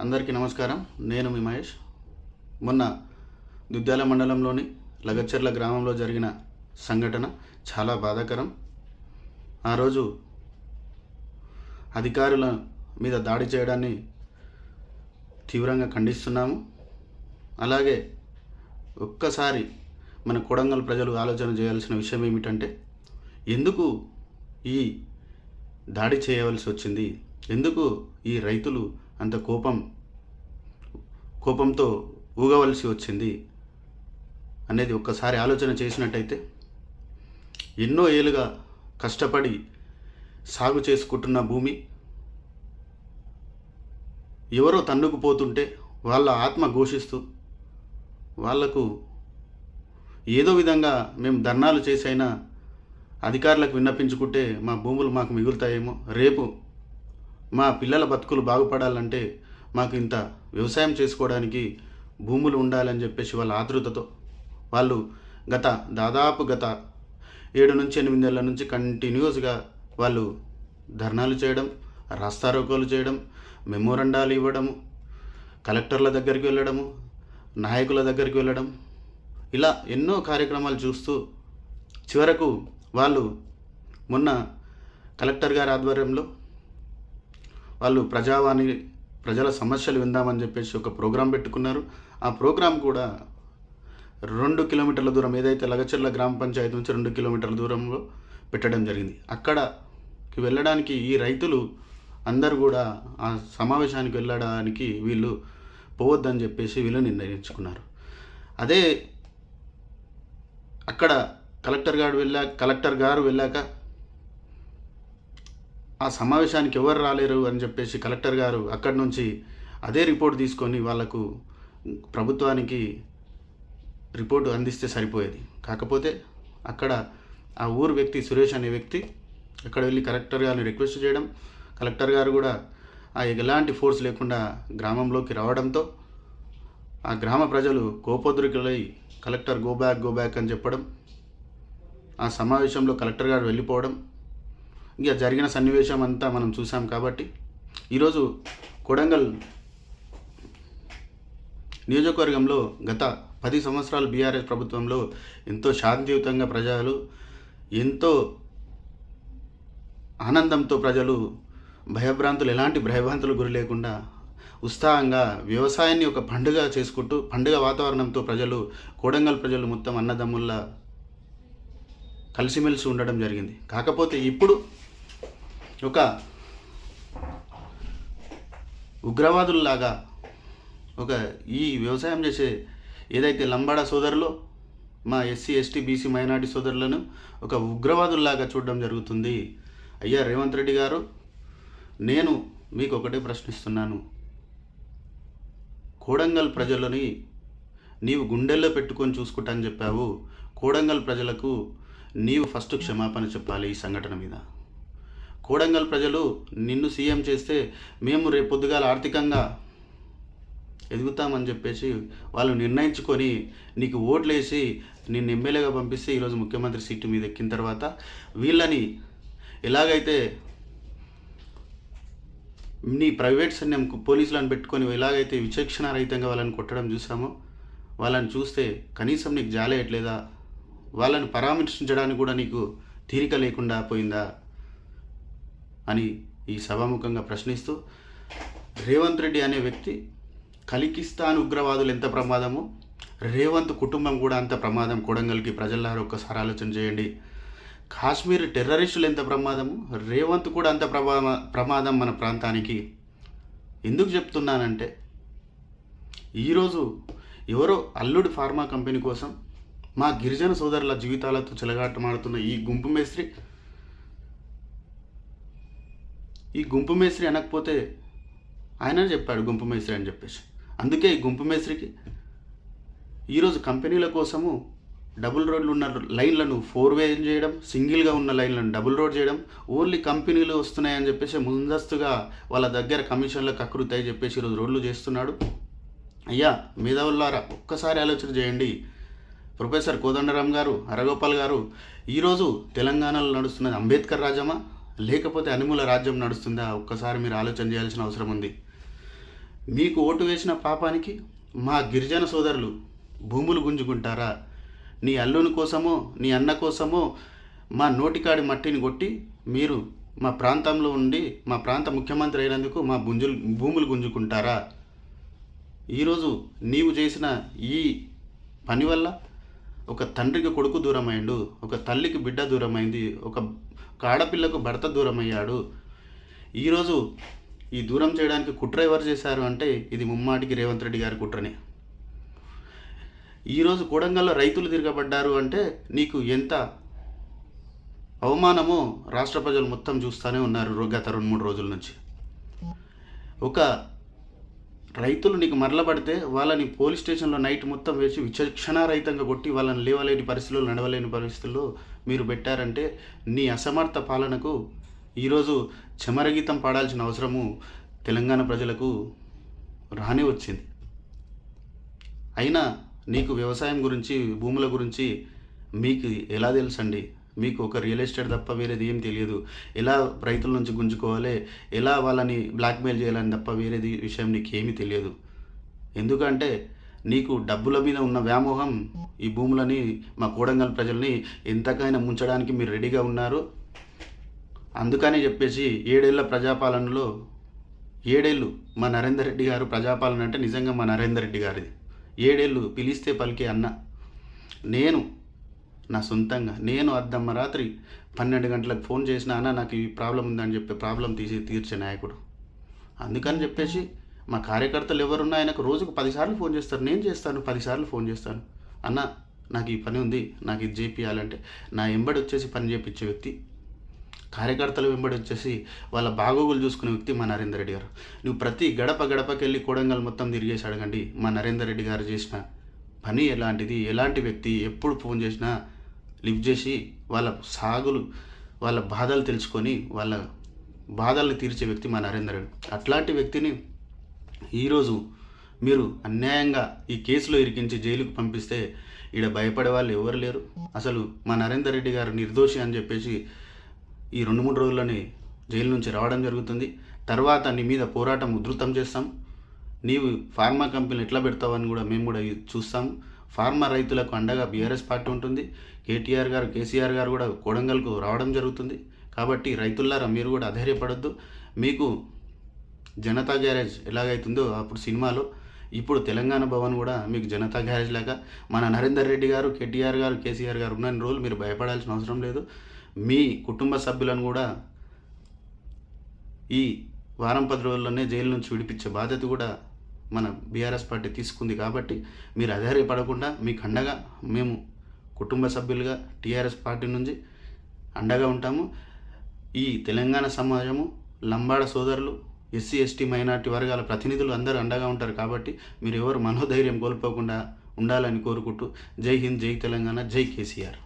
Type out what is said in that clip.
అందరికీ నమస్కారం. నేను మీ మహేష్. మొన్న దుద్యాల మండలంలోని లగచ్చర్ల గ్రామంలో జరిగిన సంఘటన చాలా బాధాకరం. ఆ రోజు అధికారుల మీద దాడి చేయడాన్ని తీవ్రంగా ఖండిస్తున్నాము. అలాగే ఒక్కసారి మన కొడంగల్ ప్రజలు ఆలోచన చేయాల్సిన విషయం ఏమిటంటే ఎందుకు ఈ దాడి చేయవలసి వచ్చింది? ఎందుకు ఈ రైతులు అంత కోపం కోపంతో ఊగవలసి వచ్చింది అనేది ఒక్కసారి ఆలోచన చేసినట్టయితే ఎన్నో ఏళ్ళుగా కష్టపడి సాగు చేసుకుంటున్న భూమి ఎవరో తన్నుకుపోతుంటే వాళ్ళ ఆత్మ ఘోషిస్తూ వాళ్ళకు ఏదో విధంగా మేము ధర్నాలు చేసైనా అధికారులకు విన్నపించుకుంటే మా భూములు మాకు మిగులుతాయేమో. రేపు మా పిల్లల బతుకులు బాగుపడాలంటే మాకు ఇంత వ్యవసాయం చేసుకోవడానికి భూములు ఉండాలని చెప్పేసి వాళ్ళ ఆతృతతో వాళ్ళు గత దాదాపు గత ఏడు నుంచి ఎనిమిది నెలల నుంచి కంటిన్యూస్గా వాళ్ళు ధర్నాలు చేయడం రాస్తారోకోలు చేయడం మెమోరండాలు ఇవ్వడము కలెక్టర్ల దగ్గరికి వెళ్ళడము నాయకుల దగ్గరికి వెళ్ళడం ఇలా ఎన్నో కార్యక్రమాలు చూస్తూ చివరకు వాళ్ళు మొన్న కలెక్టర్ గారి ఆధ్వర్యంలో వాళ్ళు ప్రజావాణి ప్రజల సమస్యలు విందామని చెప్పేసి ఒక ప్రోగ్రాం పెట్టుకున్నారు. ఆ ప్రోగ్రాం కూడా రెండు కిలోమీటర్ల దూరం ఏదైతే లగచర్ల గ్రామ పంచాయతీ నుంచి రెండు కిలోమీటర్ల దూరంలో పెట్టడం జరిగింది. అక్కడకి వెళ్ళడానికి ఈ రైతులు అందరూ కూడా ఆ సమావేశానికి వెళ్ళడానికి వీళ్ళు పోవద్దని చెప్పేసి వీళ్ళు నిర్ణయించుకున్నారు. అదే అక్కడ కలెక్టర్ గారు వెళ్ళా కలెక్టర్ గారు వెళ్ళాక ఆ సమావేశానికి ఎవరు రాలేరు అని చెప్పేసి కలెక్టర్ గారు అక్కడి నుంచి అదే రిపోర్ట్ తీసుకొని వాళ్ళకు ప్రభుత్వానికి రిపోర్టు అందిస్తే సరిపోయేది. కాకపోతే అక్కడ ఆ ఊరు వ్యక్తి సురేష్ అనే వ్యక్తి అక్కడ వెళ్ళి కలెక్టర్ గారిని రిక్వెస్ట్ చేయడం కలెక్టర్ గారు కూడా ఆ ఎలాంటి ఫోర్స్ లేకుండా గ్రామంలోకి రావడంతో ఆ గ్రామ ప్రజలు కోపోద్రికులై collector go back go back అని చెప్పడం ఆ సమావేశంలో కలెక్టర్ గారు వెళ్ళిపోవడం ఇక జరిగిన సన్నివేశం అంతా మనం చూసాం కాబట్టి ఈరోజు కొడంగల్ నియోజకవర్గంలో గత పది సంవత్సరాలు బీఆర్ఎస్ ప్రభుత్వంలో ఎంతో శాంతియుతంగా ప్రజలు ఎంతో ఆనందంతో ప్రజలు భయభ్రాంతులు ఎలాంటి భయభ్రాంతులు గురి లేకుండా ఉత్సాహంగా వ్యవసాయాన్ని ఒక పండుగ చేసుకుంటూ పండుగ వాతావరణంతో ప్రజలు కోడంగల్ ప్రజలు మొత్తం అన్నదమ్ముల్లా కలిసిమెలిసి ఉండడం జరిగింది. కాకపోతే ఇప్పుడు ఒక ఉగ్రవాదుల్లాగా ఒక ఈ వ్యవసాయం చేసే ఏదైతే లంబాడా సోదరులో మా ఎస్సీ ఎస్టీ బీసీ మైనార్టీ సోదరులను ఒక ఉగ్రవాదుల్లాగా చూడడం జరుగుతుంది. అయ్యా రేవంత్ రెడ్డి గారు నేను మీకు ఒకటే ప్రశ్నిస్తున్నాను. కోడంగల్ ప్రజలని నీవు గుండెల్లో పెట్టుకొని చూసుకుంటానని చెప్పావు. కోడంగల్ ప్రజలకు నీవు ఫస్ట్ క్షమాపణ చెప్పాలి ఈ సంఘటన మీద. కోడంగల్ ప్రజలు నిన్ను సీఎం చేస్తే మేము రేపొద్దుగాల ఆర్థికంగా ఎదుగుతామని చెప్పేసి వాళ్ళు నిర్ణయించుకొని నీకు ఓట్లేసి నిన్ను ఎమ్మెల్యేగా పంపిస్తే ఈరోజు ముఖ్యమంత్రి సీటు మీద ఎక్కిన తర్వాత వీళ్ళని ఎలాగైతే నీ ప్రైవేట్ సైన్యం పోలీసులను పెట్టుకొని ఎలాగైతే విచక్షణ రహితంగా వాళ్ళని కొట్టడం చూసామో వాళ్ళని చూస్తే కనీసం నీకు జాలేయట్లేదా వాళ్ళని పరామర్శించడానికి కూడా నీకు తీరిక లేకుండా పోయిందా అని ఈ సభాముఖంగా ప్రశ్నిస్తూ రేవంత్ రెడ్డి అనే వ్యక్తి కలికిస్తాన్ ఉగ్రవాదులు ఎంత ప్రమాదమో రేవంత్ కుటుంబం కూడా అంత ప్రమాదం కొడంగల్కి ప్రజలారు ఒక్కసారి ఆలోచన చేయండి. కాశ్మీర్ టెర్రరిస్టులు ఎంత ప్రమాదము రేవంత్ కూడా అంత ప్రమా ప్రమాదం మన ప్రాంతానికి. ఎందుకు చెప్తున్నానంటే ఈరోజు ఎవరో అల్లుడి ఫార్మా కంపెనీ కోసం మా గిరిజన సోదరుల జీవితాలతో చెలగాటమాడుతున్న ఈ గుంపు మేస్త్రి ఈ గుంపు మేస్త్రి అనకపోతే ఆయన చెప్పాడు గుంపు మేస్త్రి అని చెప్పేసి. అందుకే ఈ గుంపు మేస్త్రికి ఈరోజు కంపెనీల కోసము డబుల్ రోడ్లు ఉన్న లైన్లను ఫోర్ వే చేయడం సింగిల్గా ఉన్న లైన్లను డబుల్ రోడ్ చేయడం ఓన్లీ కంపెనీలు వస్తున్నాయని చెప్పేసి ముందస్తుగా వాళ్ళ దగ్గర కమిషన్లకు అకృతి చెప్పేసి ఈరోజు రోడ్లు చేస్తున్నాడు. అయ్యా మేధావులారా ఒక్కసారి ఆలోచన చేయండి. ప్రొఫెసర్ కోదండరామ్ గారు హరగోపాల్ గారు ఈరోజు తెలంగాణలో నడుస్తున్నది అంబేద్కర్ రాజ్యమా? లేకపోతే అనుమూల రాజ్యం నడుస్తుందా? ఒక్కసారి మీరు ఆలోచన చేయాల్సిన అవసరం ఉంది. మీకు ఓటు వేసిన పాపానికి మా గిరిజన సోదరులు భూములు గుంజుకుంటారా? నీ అల్లుని కోసమో నీ అన్న కోసమో మా నోటికాడి మట్టిని కొట్టి మీరు మా ప్రాంతంలో ఉండి మా ప్రాంత ముఖ్యమంత్రి అయినందుకు మా గుంజులు భూములు గుంజుకుంటారా? ఈరోజు నీవు చేసిన ఈ పని వల్ల ఒక తండ్రికి కొడుకు దూరమైండు ఒక తల్లికి బిడ్డ దూరమైంది ఒక ఆడపిల్లకు భర్త దూరమయ్యాడు. ఈరోజు ఈ దూరం చేయడానికి కుట్ర ఎవరు చేశారు అంటే ఇది ముమ్మాటికి రేవంత్ రెడ్డి గారి కుట్రనే. ఈరోజు కొడంగల్లో రైతులు తిరగబడ్డారు అంటే నీకు ఎంత అవమానమో రాష్ట్ర ప్రజలు మొత్తం చూస్తూనే ఉన్నారు గత రెండు మూడు రోజుల నుంచి. ఒక రైతులు నీకు మరలబడితే వాళ్ళని పోలీస్ స్టేషన్లో నైట్ మొత్తం వేసి విచక్షణారహితంగా కొట్టి వాళ్ళని లేవలేని పరిస్థితుల్లో నడవలేని పరిస్థితుల్లో మీరు పెట్టారంటే నీ అసమర్థ పాలనకు ఈరోజు చమరగీతం పాడాల్సిన అవసరము తెలంగాణ ప్రజలకు రాని వచ్చింది. అయినా నీకు వ్యవసాయం గురించి భూముల గురించి మీకు ఎలా తెలుసండి? మీకు ఒక రియల్ ఎస్టేట్ తప్ప వేరేది ఏం తెలియదు. ఎలా రైతుల నుంచి గుంజుకోవాలి ఎలా వాళ్ళని బ్లాక్మెయిల్ చేయాలని తప్ప వేరేది విషయం నీకు ఏమీ తెలియదు. ఎందుకంటే నీకు డబ్బుల మీద ఉన్న వ్యామోహం ఈ భూములని మా కోడంగల్ ప్రజల్ని ఎంతకైనా ముంచడానికి మీరు రెడీగా ఉన్నారు. అందుకని చెప్పేసి ఏడేళ్ళ ప్రజాపాలనలో ఏడేళ్ళు మా నరేందర్ రెడ్డి గారు ప్రజాపాలన అంటే నిజంగా మా నరేందర్ రెడ్డి గారిది. ఏడేళ్ళు పిలిస్తే పలికే అన్న. నేను నా సొంతంగా. నేను అర్ధమ్మ రాత్రి పన్నెండు గంటలకు ఫోన్ చేసిన అన్న నాకు ఈ ప్రాబ్లం ఉందని చెప్పి ప్రాబ్లం తీసి తీర్చే నాయకుడు. అందుకని చెప్పేసి మా కార్యకర్తలు ఎవరున్నా ఆయనకు రోజుకు పదిసార్లు ఫోన్ చేస్తారు. నేను చేస్తాను పదిసార్లు ఫోన్ చేస్తాను. అన్న నాకు ఈ పని ఉంది. నాకు ఇది చేపియాలంటే నా ఎంబడి వచ్చేసి పని చేపించే వ్యక్తి. కార్యకర్తలు వెంబడి వచ్చేసి వాళ్ళ బాగోగులు చూసుకునే వ్యక్తి మా నరేందర్ రెడ్డి గారు. నువ్వు ప్రతి గడప గడపకి వెళ్ళి కోడంగల్ మొత్తం తిరిగేసి అడగండి. మా నరేందర్ రెడ్డి గారు చేసిన పని ఎలాంటిది? ఎలాంటి వ్యక్తి? ఎప్పుడు ఫోన్ చేసినా లిఫ్ట్ చేసి వాళ్ళ సాగులు వాళ్ళ బాధలు తెలుసుకొని వాళ్ళ బాధల్ని తీర్చే వ్యక్తి మా నరేంద్రుడు రెడ్డి. అట్లాంటి వ్యక్తిని ఈరోజు మీరు అన్యాయంగా ఈ కేసులో ఇరికించి జైలుకు పంపిస్తే ఈడ భయపడే వాళ్ళు ఎవరు లేరు. అసలు మా నరేందర్ రెడ్డి గారు నిర్దోషి అని చెప్పేసి ఈ రెండు మూడు రోజుల్లోనే జైలు నుంచి రావడం జరుగుతుంది. తర్వాత నీ మీద పోరాటం ఉధృతం చేస్తాం. నీవు ఫార్మా కంపెనీలు ఎట్లా పెడతావని కూడా మేము కూడా చూస్తాం. ఫార్మా రైతులకు అండగా బీఆర్ఎస్ పార్టీ ఉంటుంది. కేటీఆర్ గారు కేసీఆర్ గారు కూడా కోడంగల్కు రావడం జరుగుతుంది. కాబట్టి రైతులారా మీరు కూడా అధైర్యపడద్దు. మీకు జనతా గ్యారేజ్ ఎలాగైతుందో అప్పుడు సినిమాలో. ఇప్పుడు తెలంగాణ భవన్ కూడా మీకు జనతా గ్యారేజ్ లాగా. మన నరేందర్ రెడ్డి గారు కేటీఆర్ గారు కేసీఆర్ గారు ఉన్న రోజులు మీరు భయపడాల్సిన అవసరం లేదు. మీ కుటుంబ సభ్యులను కూడా ఈ వారం పది రోజుల్లోనే జైలు నుంచి విడిపించే బాధ్యత కూడా మన బీఆర్ఎస్ పార్టీ తీసుకుంది కాబట్టి మీరు అధైర్యపడకుండా మీకు అండగా మేము కుటుంబ సభ్యులుగా టీఆర్ఎస్ పార్టీ నుంచి అండగా ఉంటాము. ఈ తెలంగాణ సమాజము లంబాడ సోదరులు ఎస్సీ ఎస్టీ మైనార్టీ వర్గాల ప్రతినిధులు అందరూ అండగా ఉంటారు కాబట్టి మీరు ఎవరు మనోధైర్యం కోల్పోకుండా ఉండాలని కోరుకుంటూ జై హింద్ జై తెలంగాణ జై కేసీఆర్.